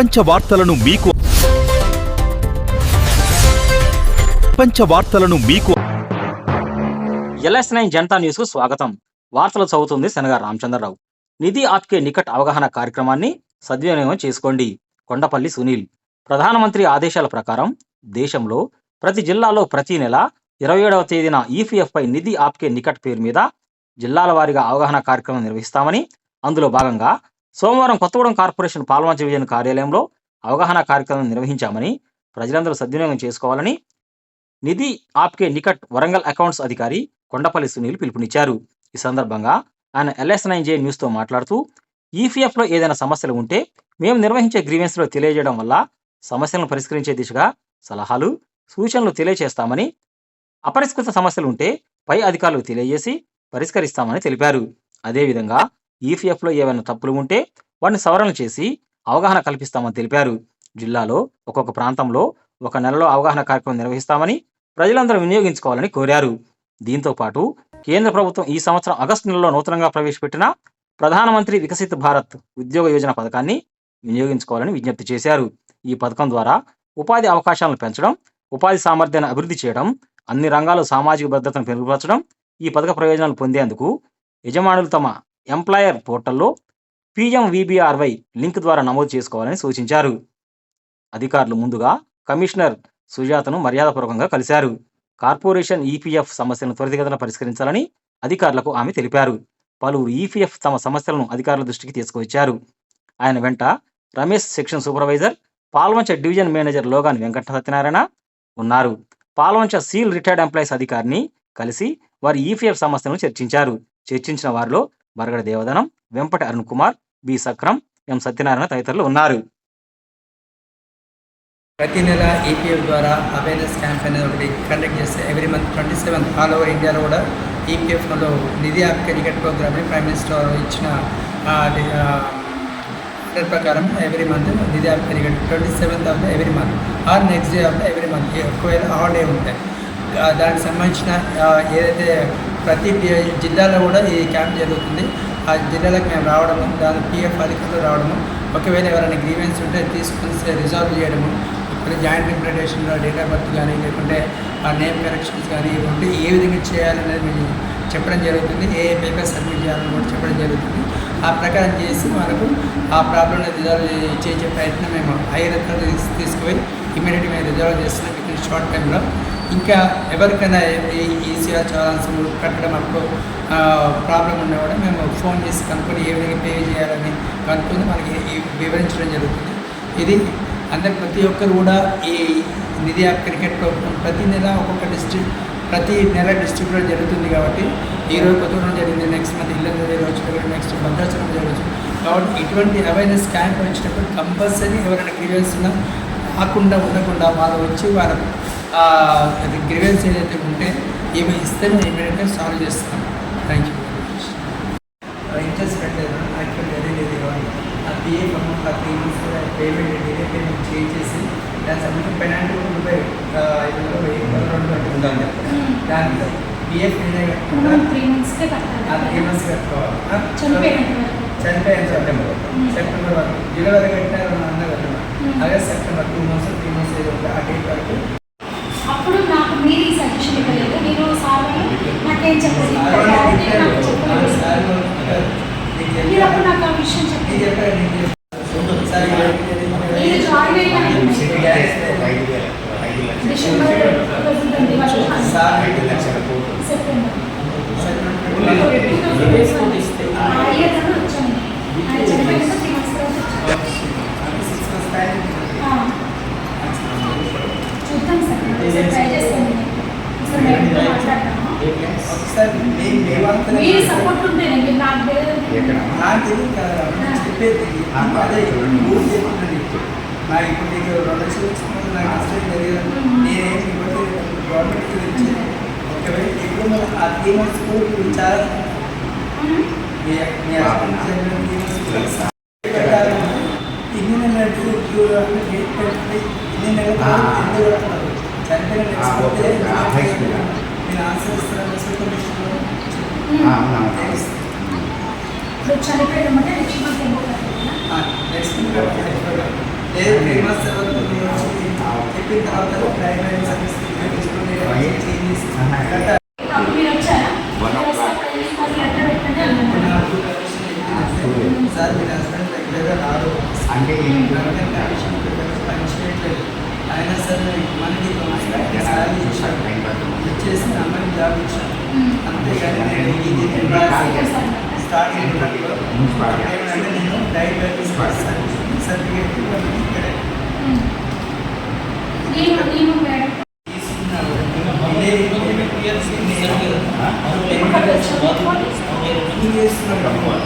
ప్రపంచ వార్తలను మీకు ప్రపంచ వార్తలను మీకు ఎల్ఎస్ నైన్ జనతా న్యూస్కు స్వాగతం. వార్తలు చదువుతుంది శనగ రామచంద్రరావు. నిధి ఆప్కే నికట్ అవగాహన కార్యక్రమాన్ని సద్వినియోగం చేసుకోండి. కొండపల్లి సునీల్. ప్రధానమంత్రి ఆదేశాల ప్రకారం దేశంలో ప్రతి జిల్లాలో ప్రతి నెల ఇరవై ఏడవ తేదీన ఈపీఎఫ్పై నిధి ఆప్కే నికట్ పేరు మీద జిల్లాల వారీగా అవగాహన కార్యక్రమం నిర్వహిస్తామని అందులో భాగంగా సోమవారం కొత్తగూడెం కార్పొరేషన్ పాల్వా డివిజన్ కార్యాలయంలో అవగాహన కార్యక్రమం నిర్వహించామని ప్రజలందరూ సద్వినియోగం చేసుకోవాలని నిధి ఆప్కే నికట్ వరంగల్ అకౌంట్స్ అధికారి కొండపల్లి సునీల్ పిలుపునిచ్చారు. ఈ సందర్భంగా ఆయన ఎల్ఎస్ నైన్ జే న్యూస్తో మాట్లాడుతూ ఈపీఎఫ్లో ఏదైనా సమస్యలు ఉంటే మేము నిర్వహించే గ్రీవెన్స్లో తెలియజేయడం వల్ల సమస్యలను పరిష్కరించే దిశగా సలహాలు సూచనలు తెలియజేస్తామని అపరిష్కృత సమస్యలు ఉంటే పై అధికారులకు తెలియజేసి పరిష్కరిస్తామని తెలిపారు. అదేవిధంగా ఈపీఎఫ్లో ఏవైనా తప్పులు ఉంటే వాటిని సవరణ చేసి అవగాహన కల్పిస్తామని తెలిపారు. జిల్లాలో ఒక్కొక్క ప్రాంతంలో ఒక నెలలో అవగాహన కార్యక్రమం నిర్వహిస్తామని ప్రజలందరూ వినియోగించుకోవాలని కోరారు. దీంతో పాటు కేంద్ర ప్రభుత్వం ఈ సంవత్సరం ఆగస్టు నెలలో నూతనంగా ప్రవేశపెట్టిన ప్రధానమంత్రి వికసిత్ భారత్ ఉద్యోగ యోజన పథకాన్ని వినియోగించుకోవాలని విజ్ఞప్తి చేశారు. ఈ పథకం ద్వారా ఉపాధి అవకాశాలను పెంచడం ఉపాధి సామర్థ్యాన్ని అభివృద్ధి చేయడం అన్ని రంగాల్లో సామాజిక భద్రతను మెరుగుపరచడం ఈ పథక ప్రయోజనాలు పొందేందుకు యజమానులు తమ ఎంప్లాయర్ పోర్టల్లో పిఎంవిబిఆర్వై లింక్ ద్వారా నమోదు చేసుకోవాలని సూచించారు. అధికారులు ముందుగా కమిషనర్ సుజాతను మర్యాదపూర్వకంగా కలిశారు. కార్పొరేషన్ ఈపీఎఫ్ సమస్యలను త్వరితగతిన పరిష్కరించాలని అధికారులకు ఆమె తెలిపారు. పలువురు ఈపీఎఫ్ తమ సమస్యలను అధికారుల దృష్టికి తీసుకువచ్చారు. ఆయన వెంట Ramesh section supervisor Palvancha division manager Logan Venkata Satyanarayana ఉన్నారు. పాల్వంచ సీల్ రిటైర్డ్ ఎంప్లాయీస్ అధికారిని కలిసి వారి ఈపీఎఫ్ సమస్యలను చర్చించారు. చర్చించిన వారిలో బరగడ దేవదనం వెంపటి అరుణ్ కుమార్ బి సక్రం ఎం. సత్యనారాయణ తదితరులు ఉన్నారు. ప్రతి నెల ఈపీఎఫ్ ద్వారా అవేర్నెస్ క్యాంప్ అనేది ఒకటి కండక్ట్ చేస్తే every month twenty seventh all over ఇండియాలో కూడా ఈపీఎఫ్లో నిధి ఆప్క క్రికెట్ ప్రోగ్రామ్ని ప్రైమ్ మినిస్టర్ ఇచ్చిన ఆ, ప్రకారం every month Nidhi Aapke cricket twenty seventh of the every month. Or next day of the every month. ఒకవేళ హాలిడే ఉంటాయి దానికి సంబంధించిన ఏదైతే ప్రతి జిల్లాలో కూడా ఈ క్యాంప్ జరుగుతుంది. ఆ జిల్లాలకు మేము రావడము దాని పిఎఫ్ అధికారులు రావడము ఒకవేళ ఎవరైనా గ్రీవెన్స్ ఉంటే తీసుకొని రిజాల్వ్ చేయడము ఇప్పుడు జాయింట్ ఇంప్లిమెంటేషన్లో డేట్ ఆఫ్ బర్త్ కానీ లేకుంటే ఆ నేమ్ కరెక్షన్స్ కానీ ఉంటే ఏ విధంగా చేయాలనేది మేము చెప్పడం జరుగుతుంది. ఏ ఏ పేపర్ సబ్మిట్ చేయాలని కూడా చెప్పడం జరుగుతుంది. ఆ ప్రకారం చేసి మనకు ఆ ప్రాబ్లమ్ని రిజాల్వ్ చేసే ప్రయత్నం మేము హైయర్ అథారిటీస్ తీసుకుపోయి ఇమీడియట్గా మేము రిజర్వ్ చేస్తున్నాం విత్ ఇన్ షార్ట్ టైంలో ఇంకా ఎవరికైనా ఈ చాలా కట్టడం అప్పుడు ప్రాబ్లం ఉన్నా కూడా మేము ఫోన్ చేసి కనుక్కొని ఏ విధంగా పే చేయాలని కనుక్కొని మనకి వివరించడం జరుగుతుంది. ఇది అందరు ప్రతి ఒక్కరు కూడా ఈ నిధి యాప్ క్రికెట్ ప్రోగ్రామ్ ప్రతి నెల ఒక్కొక్క డిస్ట్రిక్ట్ ప్రతి నెల డిస్ట్రిక్ట్లో జరుగుతుంది కాబట్టి ఈ రోజు కొత్తగూడెం జరిగింది నెక్స్ట్ మంత్ ఇల్లు జరగవచ్చు నెక్స్ట్ భద్రాచలం జరగవచ్చు కాబట్టి ఇటువంటి అవేర్నెస్ క్యాంప్ వచ్చినప్పుడు కంపల్సరీ ఎవరైనా గ్రీవెన్స్ ఉన్నా రాకుండా ఉండకుండా వాళ్ళు వచ్చి వాళ్ళ గ్రీవెన్స్ ఏదైతే ఉంటే ఇవి ఇస్తే మేము ఇమీడియట్గా సాల్వ్ చేస్తాం. థ్యాంక్ యూ ఇంట్రెస్ట్ యాక్చువల్లీ అదే లేదు ఆ అమౌంట్ పేమెంట్ డిలే పేమెంట్ చేసేసి దాని పెనాల్టీ రూపాయి ఐదు వందలు వెయ్యి రెండు ఉండాలి. పిఎఫ్ నేనే త్రీ మంత్స్ కట్టుకోవాలి. చనిపోయిన సెప్టెంబర్ సెప్టెంబర్ వరకు. జూలై వరకు కట్టినారు మన అన్న కట్టిన Hmm. August September two months three months ఏదో ఆ డేట్ వరకు అప్పుడు నాకు మీరు ఈ సజెషన్ ఇవ్వలేదు సార్ నాకేం చెప్పలేదు. నాకు మీరు అప్పుడు ఆ విషయం చెప్పారు, డిసెంబర్ సార్ సెప్టెంబర్ సెప్టెంబర్ ఇస్తే ఆ ఇయర్ కన్నా వచ్చాను ఆయన చనిపోయినాక త్రీ మంత్స్ తర్వాత వచ్చాను సిక్స్ మంత్స్ టైం ఆ, చూద్దాం సార్ ఒకసారి ట్రై చేస్తాను నేను. ఒకసారి మాట్లాడతాను ఒకసారి మీరు సపోర్ట్ ఉంటేనే మీరు నాకు తెలియదు నాకు తెలియదు కదా చెప్పేది అదే ఊరు చెప్పండి నాకు ఇప్పుడు నీకు రెండు లక్షలు నాకు తెలియదు నేనేం ఇవ్వలేదు గవర్నమెంట్కి ఒకవేళ ఇప్పుడు ఆ త్రీ మంత్స్ ఇన్ని నెలలు క్యూ ఇన్ని నెలలు ఎందుకు కట్టాలి? చనిపోయిన చనిపోయడం అంటే నెక్స్ట్ మంత్ లేదు త్రీ మంత్స్ తర్వాత చెప్పిన తర్వాత సర్వీస్ మీరు వచ్చారా సార్ మీ హస్బెండ్ రాదు అంటే అయినా సరే మనకి సాలరీ ఇచ్చాడు ఇచ్చేసి అమ్మాయికి జాబ్ ఇచ్చాడు అంతేగాని నేను ఇది స్టార్ట్ అంటే నేను డయాబెటీస్ సర్టిఫికేట్ ఇక్కడే నేను నేను మేడం తీసుకున్నాను